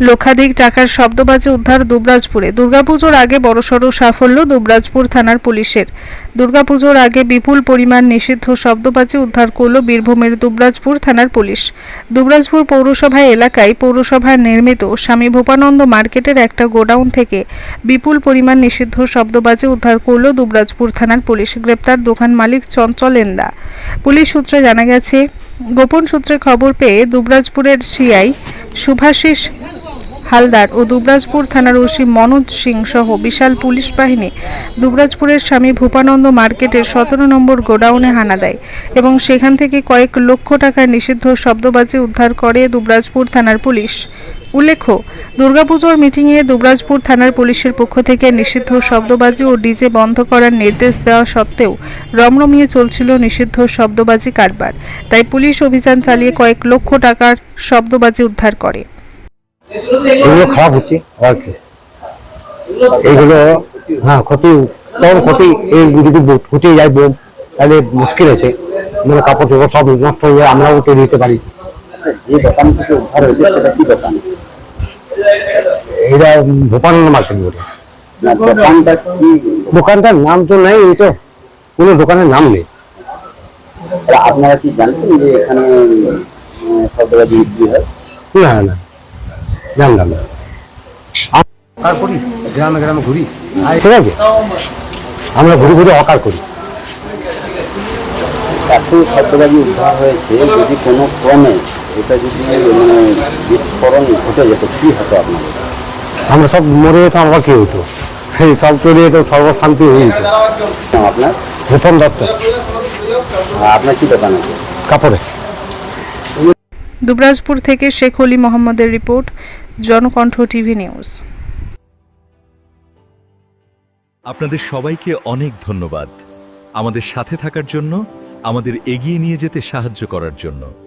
লক্ষাধিক টাকার শব্দবাজি উদ্ধার দুবরাজপুরে। দুর্গাপুজোর আগে বড়সড় সাফল্য দুবরাজপুর থানার পুলিশের। দুর্গাপুজোর আগে বিপুল পরিমাণ নিষিদ্ধ শব্দবাজি উদ্ধার করল বীরভূমের দুবরাজপুর থানার পুলিশ। দুবরাজপুর পৌরসভা এলাকায় পৌরসভায় নির্মিত স্বামী ভূপানন্দ মার্কেটের একটা গোডাউন থেকে বিপুল পরিমাণ নিষিদ্ধ শব্দবাজি উদ্ধার করল দুবরাজপুর থানার পুলিশ। গ্রেপ্তার দোকান মালিক চঞ্চল এন্দা পুলিশ সূত্রে জানা গেছে, গোপন সূত্রে খবর পেয়ে দুবরাজপুরের সিআই শুভাশিস হালদার ও দুবরাজপুর থানার ওসি মনোজ সিং সহ বিশাল পুলিশ বাহিনী দুবরাজপুরের স্বামী ভূপানন্দ মার্কেটের সতেরো নম্বর গোডাউনে হানা দেয় এবং সেখান থেকে কয়েক লক্ষ টাকার নিষিদ্ধ শব্দবাজি উদ্ধার করে দুবরাজপুর থানার পুলিশ। উল্লেখ্য, দুর্গাপুজোর মিটিংয়ে দুবরাজপুর থানার পুলিশের পক্ষ থেকে নিষিদ্ধ শব্দবাজি ও ডিজে বন্ধ করার নির্দেশ দেওয়া সত্ত্বেও রমরমিয়ে চলছিল নিষিদ্ধ শব্দবাজি কারবার। তাই পুলিশ অভিযান চালিয়ে কয়েক লক্ষ টাকার শব্দবাজি উদ্ধার করে। এগুলো খারাপ হচ্ছে আর কি? এইগুলো হ্যাঁ ক্ষতি তখন ক্ষতি এই যদি ফুটে যায় বোম তাহলে মুশকিল আছে মানে কাপড় চোপড় সব নষ্ট হয়ে আমরাও তৈরি দিতে পারি। আচ্ছা, যে দোকান থেকে উদ্ধার হয়েছে সেটা কি দোকান? এটা ভোপানন্দ মার্কেট বলে দোকানটার নাম তো নেই এই তো কোনো দোকানের নাম নেই। তা আপনারা কি জানতেন যে এখানে উম, বিক্রি হয়? না না। জানলাম না অকার করি গ্রামে গ্রামে ঘুরি। ঠিক আছে? আমরা ঘুরে ঘুরে অকার করি। এত শব্দবাজি উদ্ধার হয়েছে যদি কোনো ক্রমে এটা যদি মানে বিস্ফোরণ ঘটে যেত কি হতো আপনার আমরা সব মরে যেতাম আবার কি হতো? এই সব তৈরি তো সর্বশান্তি হয়ে যেত। আপনার? ভূপন দত্ত। আর আপনার কি দোকান আছে? কাপড়ে। দুবরাজপুর থেকে শেখ অলি মোহাম্মদের রিপোর্ট। Janakantha TV news. আপনাদের সবাইকে অনেক ধন্যবাদ। আমাদের সাথে থাকার জন্য, আমাদের এগিয়ে নিয়ে যেতে সাহায্য করার জন্য।